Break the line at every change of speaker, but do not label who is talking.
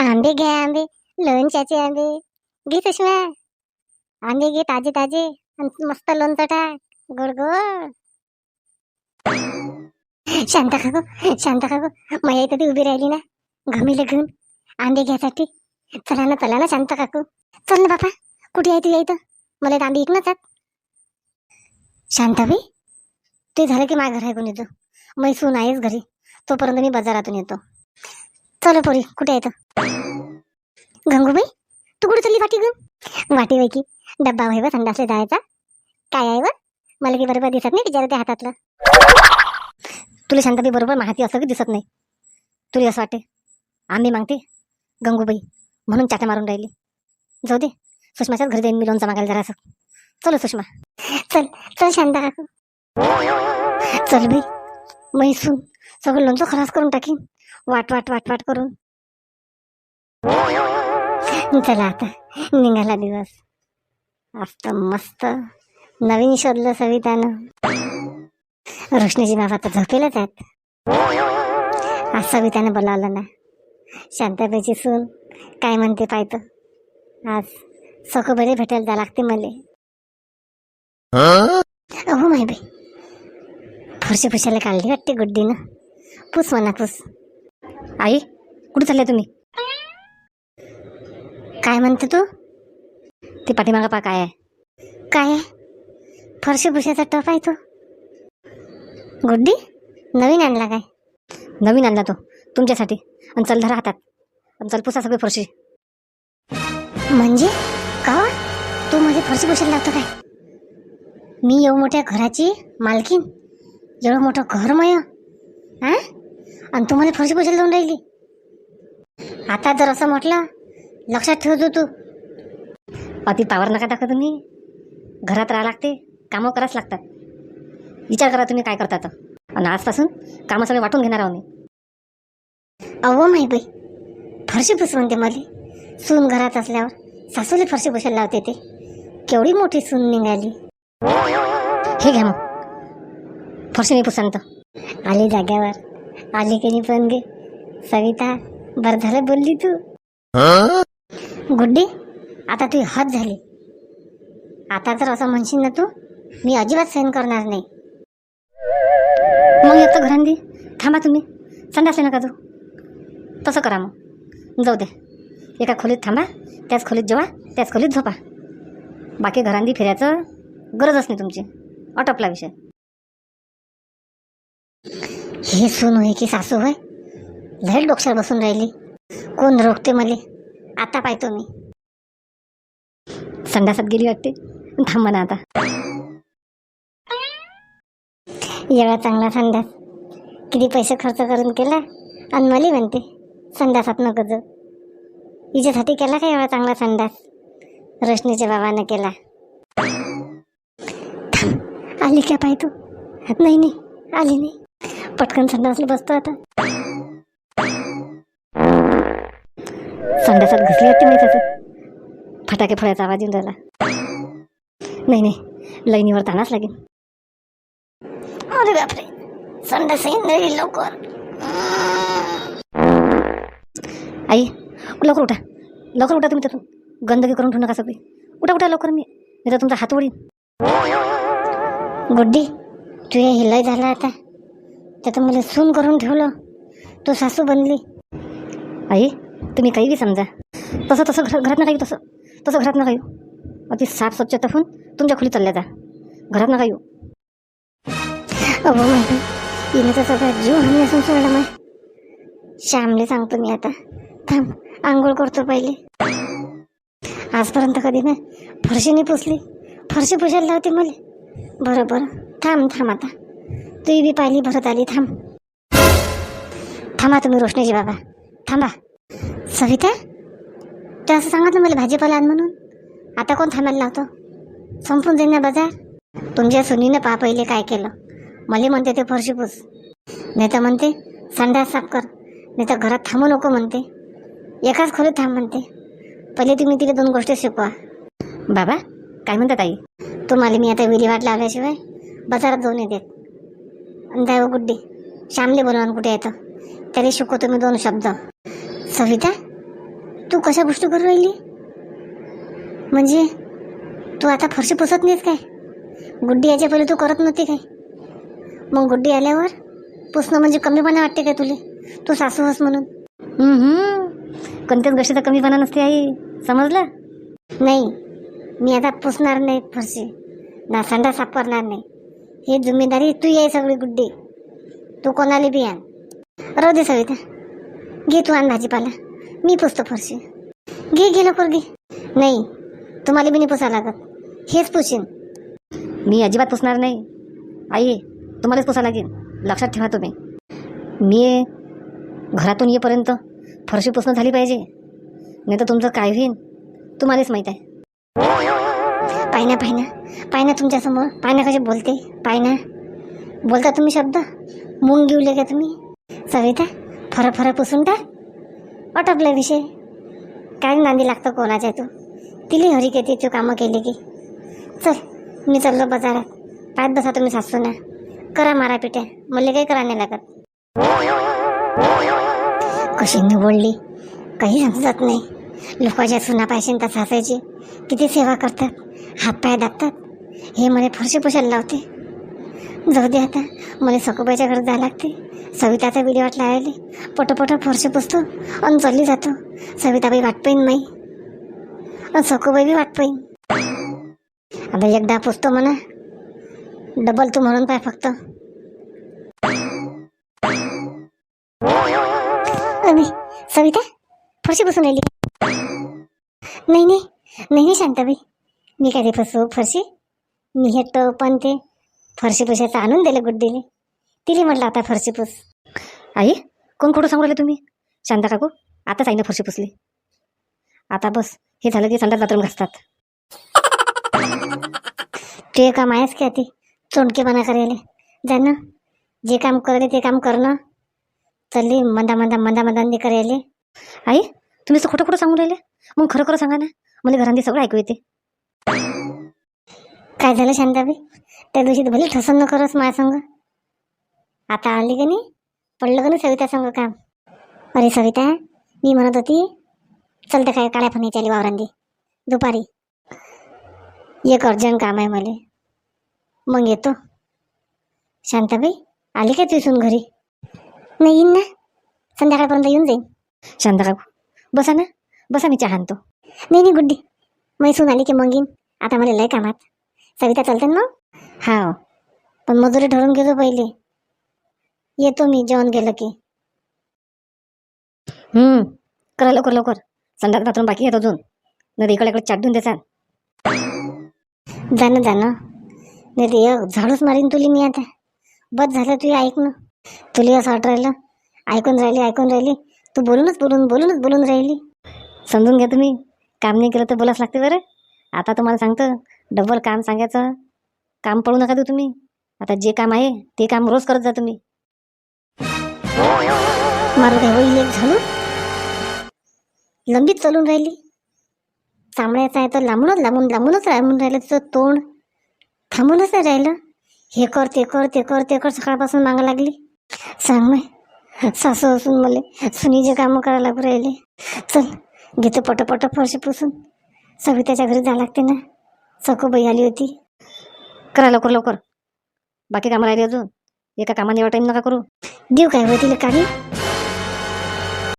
आंबे घे आंबे लोणच्याचे आंबे. घे सुषमा. आंबे घे ताजे ताजे आणि मस्त लोणचं टाक. गोड गोड. शांत काकू शांत काकू माझ्या इथं ती उभी राहिली ना घमीले घेऊन. आंबे घ्यासाठी. चला ना चला ना शांत काकू. चल ना बापा कुठे आहे तू इथं? मला एक आंबे इकनच आहेत शांताबाई ते झालं की माझ्या घर आहे कोण येतो मैसून आहेस घरी. तोपर्यंत मी बाजारातून येतो. चलो पोरी कुठे येतं गंगूबाई तू कुठे चालली वाटी घेऊन? वाटी बाई की? डब्बा व्हाय संडासले जायचा. काय आहे व? मला की बरोबर दिसत नाही बिचारा त्या हातातलं. तुला शांताबाई बरोबर माहिती असं की दिसत नाही. तुला असं वाटते आम्ही मागते गंगूबाई म्हणून चाट्या मारून राहिली. जाऊ दे सुषमाच्याच घरी जाईन मी लोनचा मागायला जरासं चलो सुषमा. चल चल शांता काकू. चल बाई मैसून सगळं लोणचं खलास करून टाकीन. वाट वाट वाट वाट करून. चला आता निघाला दिवस. मस्त मस्त. नवीन शोधलं सवितानं. रोशनीजी बाबा तर झोपेलच आहेत. आज सवितानं बोलावलं ना. शांताबाईची सून. काय म्हणते पाहतो आज सखो बरे भेटायला जा लागते मले. हो? बाई. फरशी पुशाला काढली वाटते गुड्डीनं. पुस म्हणा पुस. आई कुठे चालले तुम्ही? काय म्हणते तू? ते पाठीमागा पा काय आहे. काय आहे? फरशी भुशाचा टप आहे तो. गुड्डी नवीन आणला काय? नवीन आणला तो तुमच्यासाठी. आणि चल धरा हातात. आणि चल पुसा सगळे फरशी. म्हणजे? का? तू माझी फरशी पुशायला लावतो काय? मी एवढं मोठ्या घराची मालकीन एवढं मोठं घर मय हा? आणि तू मला फरशी पुशायला जाऊन राहिली. आता जर असं म्हटलं लक्षात ठेवतो तू अति पावर नका दाखव तुम्ही. घरात राहा लागते कामं करावंच लागतात. विचार करा तुम्ही काय करता तर. आणि आजपासून कामं सगळे वाटून घेणार आहो मी. अहो माही बाई फरशी पुस म्हणते मला. सून घरात असल्यावर सासूला फरशी पुसायला लावते ते. केवढी मोठी सून निघाली. हे घ्या मग. फरशी नाही तर. आली जाग्यावर आली की नाही पण गे. सविता बर झालं बोलली तू? गुड्डी आता तू हद झाली. आता जर असं म्हणशील ना तू मी अजिबात सहन करणार नाही. मग येतो घरांदी थांबा तुम्ही. संडासले नका तू? तसं करा मग. जाऊ दे. एका खोलीत थांबा त्याच खोलीत जेवा त्याच खोलीत झोपा. बाकी घरांदी फिरायचं गरजच नाही तुमची. अटपला विषय. हे सून होय की सासू होय? लय डोक्यावर बसून राहिली. कोण रोखते मले? आता पाहतो मी. संडासात गेली वाटते. थांबा ना आता. एवढा चांगला संडास. किती पैसे खर्च करून केला? आणि मला म्हणते संडासात नको जाऊ. हिच्यासाठी केला का एवढा चांगला संडास? रोशनीच्या बाबानं केला. आली का पाय तू? नाही नाही. आली नाही. पटकन संडासला बसतो आता. संडासात घुसली वाटते माहिती असं फटाके फोडायचा आवाज येऊन राहिला. नाही नाही. लईनीवर ताणाच लागेल. अरे बापरे. संडास येईल नाही लवकर. आई लवकर उठा. लवकर उठा तुम्ही त्यातून गंदगी करून ठेवू नका सगळी. उठा उठा लवकर मी. मी तर तुमचा हात ओढीन गुड्डी तू हे हिलय झाला आता. त्याचं मला सून करून ठेवलं. तो सासू बनली. आई तुम्ही काही बी समजा. तसं तसं घर घरात नका येऊ तसं तसं घरात नका येऊ. अति साफ स्वच्छता होऊन तुमच्या खोलीत चालल्या जा. घरात नका येऊ. अहो माहिती हिने तर सगळा जीव हानी असून सोडला माय. श्यामले सांगतो मी आता. थांब आंघोळ करतो पहिले. आजपर्यंत कधी ना फरशीने पुसली. फरशी पुसायला लावते मला. बरं बरं. थांब थांब आता. तू बी पाहिली भरत आली थांब. थांबा तुम्ही रोशनीजी बाबा. थांबा. सविता? तर असं सांगितलं मला भाजीपाला आण म्हणून. आता कोण थांबायला लावतो? संपून जाईन ना बाजार. तुमच्या सुनीनं पा पहिले काय केलं? मला म्हणते ते फरशी पूस नाही तर म्हणते संडास साफ कर. नाही तर घरात थांबू नको म्हणते. एकाच खोलीत थांब म्हणते. पहिले तुम्ही तिला दोन गोष्टी शिकवा. बाबा काय म्हणतात आई? तुम्हाला मी आता विल्हेवाट लावल्याशिवाय बाजारात जाऊन येते हो गुड्डी. श्यामले बोलवा कुठे येतं त्याला शिकवतो मी दोन शब्द. सविता तू कशा गोष्टी करू राहिली? म्हणजे तू आता फरशी पुसत नाहीस काय? गुड्डी याच्या पहिले तू करत नव्हती काय? मग गुड्डी आल्यावर पुसणं म्हणजे कमीपणा वाटते काय तुले? तू सासू हस म्हणून. कोणत्याच गोष्टीचा कमीपणा नसते आई. समजलं? नाही. मी आता पुसणार नाही फरशी. ना संडा साफ करणार नाही. ही जिम्मेदारी तू ये सगळी गुड्डी. तू कोणाला बी आण. राहू दे सविता. घे तू आण भाजीपाला. मी पुसतो फरशी. घे घे लवकर घे. नाही तुम्हाला बी नाही पुसा लागत. हेच पुशीन. मी अजिबात पुसणार नाही. आई तुम्हालाच पुसा लागेल. लक्षात ठेवा तुम्ही. मी घरातून येईपर्यंत फरशी पुसणं झाली पाहिजे. नाही तर तुमचं काय होईन? तुम्हालाच माहीत आहे. पाहिना पाहिना पाहिना तुमच्यासमोर. पायना कसे बोलते? पाहिना बोलता तुम्ही शब्द? मुंग घेऊले का तुम्ही? सविता फरं फरक पुसून टाक. अटपला विषय. काय नांदी लागतं कोणाच्या तू? तिली हरी केती तू कामं केली की. चल मी चाललो बाजारात. पाहत बसा तुम्ही सासू ना करा मारा पिट्या मला काही करा नाही लागत. कशी निवडली? काही समजत नाही. लोकांच्या सुना पाहिजे तर सासायची किती सेवा करतात हातपाय दाबतात हे मला फरशी पुशायला लावते. जाऊ दे आता मला सकोबाईच्या घरात जायला लागते. सविताचा व्हिडिओ वाटला आले पटोपट फरशी पुसतो आणि चालली जातो. सविताबाई वाट पाहीन माई. आणि सकोबाई बी वाट पाहीन आता एकदा पुसतो म्हणा. डबल तू म्हणून पाय फक्त. अरे सविता फरशी पुसून राहिली. नाही नाही. नाही नाही शांताबाई. मी काय ते फसू फरशी? मी हे पण ते फरशी पुसायचं आणून दिलं गुड्डीने तिने म्हटलं आता फरशी पुस आई कोण खोटं सांगू राहिले तुम्ही? शांता काकू आताच आईनं फरशी पुसली. आता बस हे झालं की संडास बाथरूम घासतात. ते काम आहेस का ती चोंडकेपणा करायला. जाणं जे काम करायले ते काम करणं चालली मंदा मंदा मंदा मंदांनी करायले. आई तुम्ही असं खोटं खोटं सांगून राहिले? मग खरं खरं सांगा ना. मला घरांनी सगळं ऐकू येते. काय झालं शांताबाई? त्या दिवशी तर भले ठसन न करस माझ्या संग. आता आली का नाही? पडलं का नाही सविता संग काम? अरे सविता मी म्हणत होती चल तर काय काळ्या फणीच्या आली वावरांदी. दुपारी. एक अर्जंट काम आहे मला. मग येतो. शांताबाई आली का तुझून घरी? नाही येईन ना. संध्याकाळपर्यंत येऊन जाईन. शांता काकू बसा ना. बसा मी चहा आणतो. नाही नाही गुड्डी. मैसून आली की मग येईन आता मला लय कामात. सविता चालते ना हा पण मजुरी ठरवून गेलो पहिले. येतो मी जेवण गेलं की. हम्म. करा लवकर लवकर. संध्याकाळ रात्रून बाकी येत अजून. नाही इकडे इकडे चाटून देऊन देसान. जाणं जाणं नाही ते एक झाडूच मारीन तुली मी आता. बस झालं तुला ऐक ना तुला असं वाट राहिलं. ऐकून राहिली ऐकून राहिली. तू बोलूनच बोलून बोलूनच बोलून राहिली. समजून घ्या तुम्ही. काम नाही केलं तर बोलाच लागते बरं. आता तुम्हाला सांगतं डबल काम सांगायचं. काम पडू नका देऊ तुम्ही. आता जे काम आहे ते काम रोज करत जा तुम्ही. मारू काय होईल एक झाडू लंबीच चालून राहिली. चांबड्याचा आहे तर लांबूनच लांबून लांबूनच लांबून राहिलं तिचं तोंड. थांबूनच नाही राहिलं. हे कर ते कर ते कर ते कर सकाळपासून मागा लागली. सांग मग. सासू असून मला सुनीचे कामं करायला लागू राहिले. चल घेतो पटपट फरशी पुसून. सविताच्या घरी जावं लागते ना. सखूबाई आली होती. करा लवकर लवकर. बाकी कामं राहिली अजून. एका कामाने एवढा टाईम नका करू. देऊ काय? होय तिला